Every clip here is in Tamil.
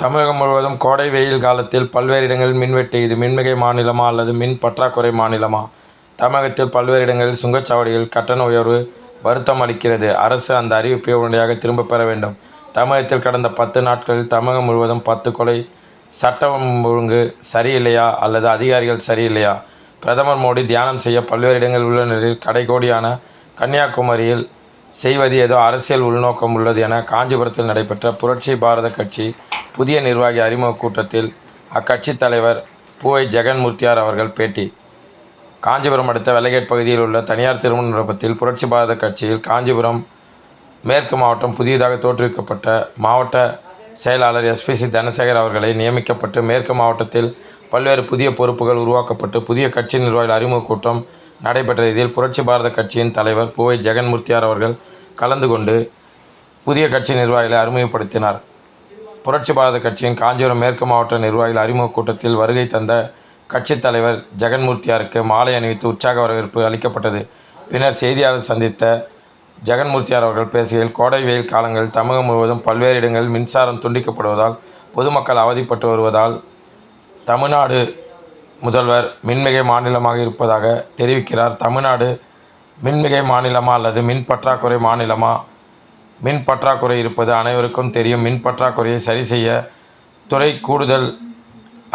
தமிழகம் முழுவதும் கோடை வெயில் காலத்தில் பல்வேறு இடங்களில் மின்வெட்டு இது மின்மிகை மாநிலமா அல்லது மின் பற்றாக்குறை மாநிலமா? தமிழகத்தில் பல்வேறு இடங்களில் சுங்கச்சாவடிகள் கட்டண உயர்வு வருத்தம் அளிக்கிறது. அரசு அந்த அறிவிப்பை உடனடியாக திரும்பப் பெற வேண்டும். தமிழகத்தில் கடந்த பத்து நாட்களில் தமிழகம் முழுவதும் பத்து கொலை சட்டம் ஒழுங்கு சரியில்லையா அல்லது அதிகாரிகள் சரியில்லையா? பிரதமர் மோடி தியானம் செய்ய பல்வேறு இடங்களில் உள்ள நிலையில் கடைக்கோடியான கன்னியாகுமரியில் செய்வது ஏதோ அரசியல் உள்நோக்கம் உள்ளது என காஞ்சிபுரத்தில் நடைபெற்ற புரட்சி பாரத கட்சி புதிய நிர்வாகி அறிமுக கூட்டத்தில் அக்கட்சி தலைவர் பூவை ஜெகன்மூர்த்தியார் அவர்கள் பேட்டி. காஞ்சிபுரம் அடுத்த வெள்ளகேட் பகுதியில் உள்ள தனியார் திருமண நிரப்பத்தில் புரட்சி பாரத கட்சியில் காஞ்சிபுரம் மேற்கு மாவட்டம் புதியதாக தோற்றுவிக்கப்பட்ட மாவட்ட செயலாளர் எஸ்பிசி தனசேகர் அவர்களை நியமிக்கப்பட்டு மேற்கு மாவட்டத்தில் பல்வேறு புதிய பொறுப்புகள் உருவாக்கப்பட்டு புதிய கட்சி நிர்வாகிகள் அறிமுக கூட்டம் நடைபெற்ற இதில் புரட்சி பாரத கட்சியின் தலைவர் பூவை ஜெகன்மூர்த்தியார் அவர்கள் கலந்து கொண்டு புதிய கட்சி நிர்வாகிகளை அறிமுகப்படுத்தினார். புரட்சி பாரத கட்சியின் காஞ்சிபுரம் மேற்கு மாவட்ட நிர்வாகிகள் அறிமுக கூட்டத்தில் வருகை தந்த கட்சித் தலைவர் ஜெகன்மூர்த்தியாருக்கு மாலை அணிவித்து உற்சாக வரவேற்பு அளிக்கப்பட்டது. பின்னர் செய்தியாளர் சந்தித்த ஜெகன்மூர்த்தியார் அவர்கள் பேசுகையில் கோடை வெயில் காலங்களில் தமிழகம் முழுவதும் பல்வேறு இடங்களில் மின்சாரம் துண்டிக்கப்படுவதால் பொதுமக்கள் அவதிப்பட்டு வருவதால் தமிழ்நாடு முதல்வர் மின்மிகை மாநிலமாக இருப்பதாக தெரிவிக்கிறார். தமிழ்நாடு மின்மிகை மாநிலமா அல்லது மின் பற்றாக்குறை மாநிலமா? மின் பற்றாக்குறை இருப்பது அனைவருக்கும் தெரியும். மின் பற்றாக்குறையை சரி செய்ய துறை கூடுதல்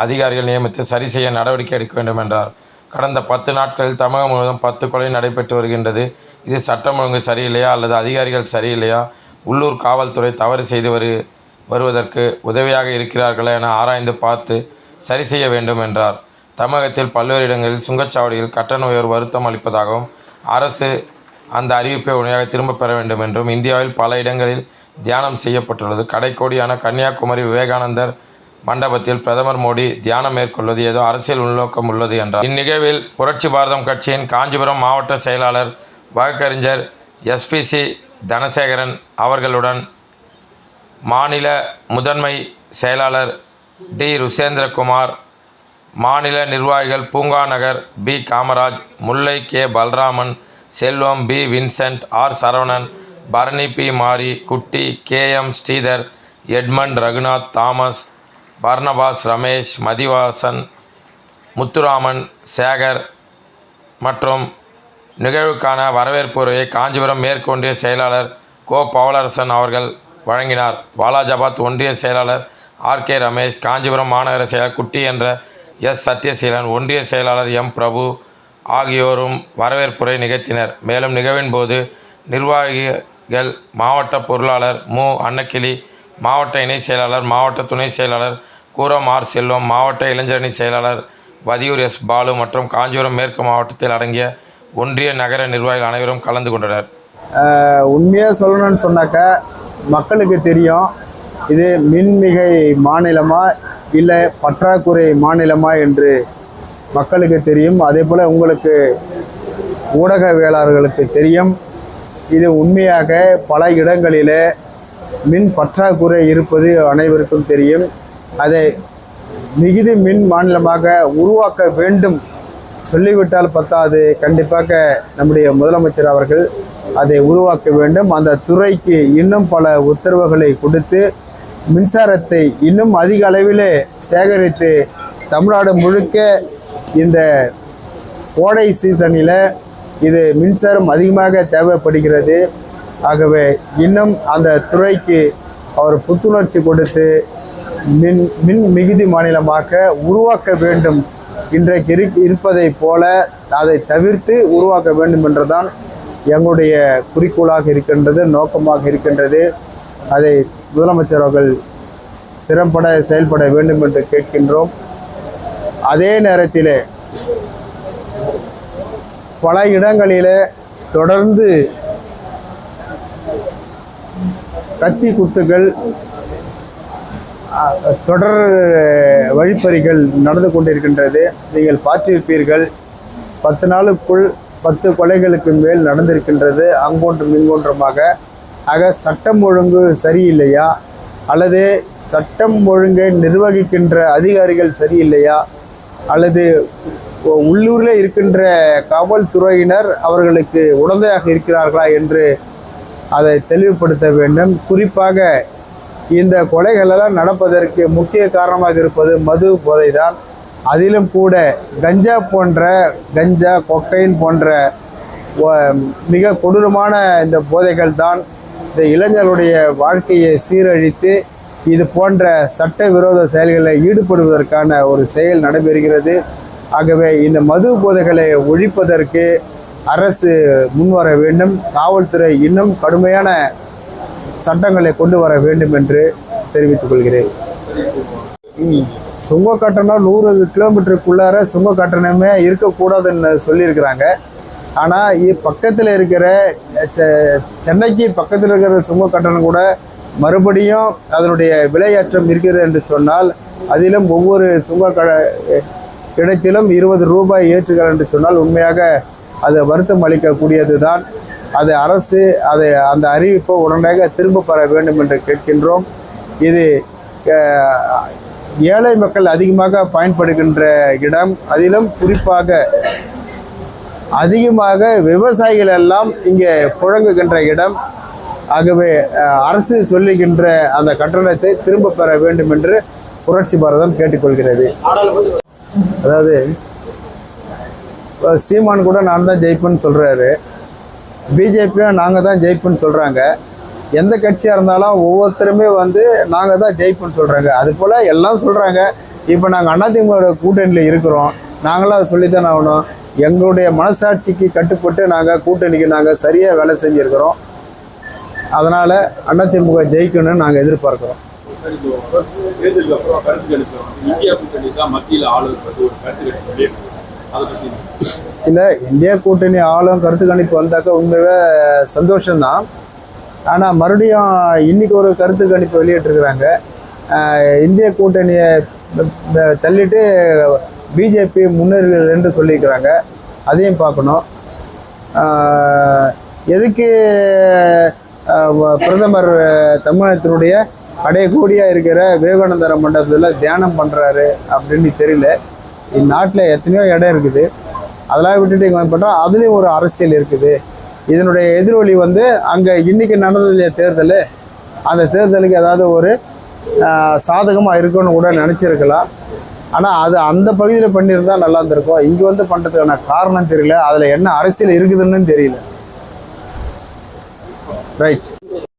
அதிகாரிகள் நியமித்து சரி செய்ய நடவடிக்கை எடுக்க வேண்டும் என்றார். கடந்த பத்து நாட்களில் தமிழகம் முழுவதும் பத்து கொலை நடைபெற்று வருகின்றது. இது சட்டம் ஒழுங்கு சரியில்லையா அல்லது அதிகாரிகள் சரியில்லையா? உள்ளூர் காவல்துறை தவறு செய்து வரு வருவதற்கு உதவியாக இருக்கிறார்களா என ஆராய்ந்து பார்த்து சரி செய்ய வேண்டும் என்றார். தமிழகத்தில் பல்வேறு இடங்களில் சுங்கச்சாவடியில் கட்டண உயர்வு வருத்தம் அளிப்பதாகவும் அரசு அந்த அறிவிப்பை உடனடியாக திரும்பப் பெற வேண்டும் என்றும் இந்தியாவில் பல இடங்களில் தியானம் செய்யப்பட்டுள்ளது. கடைக்கோடியான கன்னியாகுமரி விவேகானந்தர் மண்டபத்தில் பிரதமர் மோடி தியானம் மேற்கொள்வது ஏதோ அரசியல் உள்நோக்கம் உள்ளது என்றார். இந்நிகழ்வில் புரட்சி பாரதம் கட்சியின் காஞ்சிபுரம் மாவட்ட செயலாளர் வழக்கறிஞர் எஸ்பிசி தனசேகரன் அவர்களுடன் மாநில முதன்மை செயலாளர் டி. ருசேந்திரகுமார் மாநில நிர்வாகிகள் Poonganagar P. Kamaraj Mullai K. Balraman Selvam P. Vincent R. Saravanan Bharani P. Mari Kutti K. M. Sridhar Edmund Ragunath Thomas Barnabas Ramesh Mathivasan Muthuraman Sekar மற்றும் நிகழ்வுக்கான வரவேற்பு உரையை காஞ்சிபுரம் மேற்கொன்றிய செயலாளர் கோ. பவலரசன் அவர்கள் வழங்கினார். வாலாஜாபாத் ஒன்றிய செயலாளர் ஆர். கே. ரமேஷ் காஞ்சிபுரம் மாநகர செயலர் குட்டி என்ற எஸ். சத்யசீலன் ஒன்றிய செயலாளர் எம். பிரபு ஆகியோரும் வரவேற்புரை நிகழ்த்தினர். மேலும் நிகழ்வின் போது நிர்வாகிகள் மாவட்ட பொருளாளர் மு. அன்னக்கிளி மாவட்ட இணை செயலாளர் மாவட்ட துணை செயலாளர் கூரம் ஆர். செல்வம் மாவட்ட இளைஞரணி செயலாளர் வதியூர் எஸ். பாலு மற்றும் காஞ்சிபுரம் மேற்கு மாவட்டத்தில் அடங்கிய ஒன்றிய நகர நிர்வாகிகள் அனைவரும் கலந்து கொண்டனர். உண்மையாக சொல்லணும்னு சொன்னாக்க மக்களுக்கு தெரியும் இது மின்மிகை மாநிலமாக இல்லை பற்றாக்குறை மாநிலமா என்று மக்களுக்கு தெரியும். அதே போல் உங்களுக்கு ஊடகவியலாளர்களுக்கு தெரியும். இது உண்மையாக பல இடங்களில் மின் பற்றாக்குறை இருப்பது அனைவருக்கும் தெரியும். அதை மிகுதி மின் மாநிலமாக உருவாக்க வேண்டும் சொல்லிவிட்டால் பத்தாது. கண்டிப்பாக நம்முடைய முதலமைச்சர் அவர்கள் அதை உருவாக்க வேண்டும். அந்த துறைக்கு இன்னும் பல உத்தரவுகளை கொடுத்து மின்சாரத்தை இன்னும் அதிக அளவிலே சேகரித்து தமிழ்நாடு முழுக்க இந்த கோடை சீசனில் இது மின்சாரம் அதிகமாக தேவைப்படுகிறது. ஆகவே இன்னும் அந்த துறைக்கு அவர் புத்துணர்ச்சி கொடுத்து மின் மின் மிகுதி மாநிலமாக உருவாக்க வேண்டும் இன்றைக்கு இரு இருப்பதை போல அதை தவிர்த்து உருவாக்க வேண்டும் என்றுதான் எங்களுடைய குறிக்கோளாக இருக்கின்றது நோக்கமாக இருக்கின்றது. அதை முதலமைச்சர் அவர்கள் திறம்பட செயல்பட வேண்டும் என்று கேட்கின்றோம். அதே நேரத்திலே பல இடங்களிலே தொடர்ந்து கத்தி குத்துகள் தொடர் வழிப்பறிகள் நடந்து கொண்டிருக்கின்றது. நீங்கள் பார்த்திருப்பீர்கள் பத்து நாளுக்குள் பத்து கொலைகளுக்கு மேல் நடந்திருக்கின்றது. அங்கொன்றும் இங்கொன்றுமாக ஆக சட்டம் ஒழுங்கு சரியில்லையா? அல்லது சட்டம் ஒழுங்கை நிர்வகிக்கின்ற அதிகாரிகள் சரியில்லையா? அல்லது உள்ளூரில் இருக்கின்ற காவல்துறையினர் அவர்களுக்கு உடந்தையாக இருக்கிறார்களா என்று அதை தெளிவுபடுத்த வேண்டும். குறிப்பாக இந்த கொலைகளெல்லாம் நடப்பதற்கு முக்கிய காரணமாக இருப்பது மது போதை தான் அதிலும் கூட கஞ்சா போன்ற கஞ்சா கொக்கைன் போன்ற மிக கொடூரமான இந்த போதைகள் தான் இந்த இளைஞருடைய வாழ்க்கையை சீரழித்து இது போன்ற சட்டவிரோத செயல்களில் ஈடுபடுவதற்கான ஒரு செயல் நடைபெறுகிறது. ஆகவே இந்த மது போதைகளை ஒழிப்பதற்கு அரசு முன்வர வேண்டும். காவல்துறை இன்னும் கடுமையான சட்டங்களை கொண்டு வர வேண்டும் என்று தெரிவித்துக் கொள்கிறேன். சுங்க கட்டணம் நூறு கிலோமீட்டருக்குள்ளார சுங்க கட்டணமே இருக்கக்கூடாதுன்னு சொல்லியிருக்கிறாங்க. ஆனால் பக்கத்தில் இருக்கிற செ- சென்னைக்கு பக்கத்தில் இருக்கிற சுங்க கட்டணம் கூட மறுபடியும் அதனுடைய விலையேற்றம் இருக்கிறது என்று சொன்னால் அதிலும் ஒவ்வொரு சுங்க க இடத்திலும் இருபது ரூபாய் ஏற்றுகிறார் என்று சொன்னால் உண்மையாக அது வருத்தம் அளிக்கக்கூடியது தான். அது அரசு அதை அந்த அறிவிப்பை உடனடியாக திரும்ப பெற வேண்டும் என்று கேட்கின்றோம். இது ஏழை மக்கள் அதிகமாக பயன்படுகின்ற இடம். அதிலும் குறிப்பாக அதிகமாக விவசாயிகள் எல்லாம் இங்கே புழங்குகின்ற இடம். ஆகவே அரசு சொல்லுகின்ற அந்த கட்டணத்தை திரும்ப பெற வேண்டும் என்று புரட்சி பாரதம் கேட்டுக்கொள்கிறது. அதாவது சீமான் கூட நான் தான் ஜெயிப்பேன்னு சொல்கிறாரு பிஜேபியும் நாங்கள் தான் ஜெயிப்போம்னு சொல்கிறாங்க எந்த கட்சியாக இருந்தாலும் ஒவ்வொருத்தருமே வந்து நாங்கள் தான் ஜெயிப்போம்னு சொல்கிறாங்க அது போல் எல்லாம் சொல்கிறாங்க இப்போ நாங்கள் அதிமுக கூட்டணியில் இருக்கிறோம். நாங்களும் அதை சொல்லித்தான் ஆகணும். எங்களுடைய மனசாட்சிக்கு கட்டுப்பட்டு நாங்கள் கூட்டணிக்கு நாங்கள் சரியாக வேலை செஞ்சுருக்கிறோம். அதனால் அதிமுக ஜெயிக்கணும்னு நாங்கள் எதிர்பார்க்குறோம். இல்லை இந்தியா கூட்டணி ஆளும் கருத்து கணிப்பு வந்தாக்கா உண்மையாகவே சந்தோஷம்தான். ஆனால் மறுபடியும் இன்னைக்கு ஒரு கருத்து கணிப்பு வெளியிட்டிருக்கிறாங்க. இந்திய கூட்டணியை தள்ளிட்டு பிஜேபி முன்னேறுகிறது என்று சொல்லியிருக்கிறாங்க. அதையும் பார்க்கணும். எதுக்கு பிரதமர் தமிழகத்தினுடைய அடையக்கூடியாக இருக்கிற விவேகானந்தர மண்டபத்தில் தியானம் பண்ணுறாரு அப்படின்னு தெரியல. இந்நாட்டில் எத்தனையோ இடம் இருக்குது. அதெல்லாம் விட்டுட்டு இங்கே பண்ணுறோம் அதுலேயும் ஒரு அரசியல் இருக்குது. இதனுடைய எதிரொலி வந்து அங்கே இன்னைக்கு நடந்தது இல்லையா தேர்தல்? அந்த தேர்தலுக்கு ஏதாவது ஒரு சாதகமாக இருக்குன்னு கூட நினச்சிருக்கலாம். ஆனால் அது அந்த பகுதியில் பண்ணியிருந்தால் நல்லா இருந்திருக்கும். இங்கே வந்து பண்ணுறதுக்கான காரணம் தெரியல. அதில் என்ன அரசியல் இருக்குதுன்னு தெரியல. ரைட்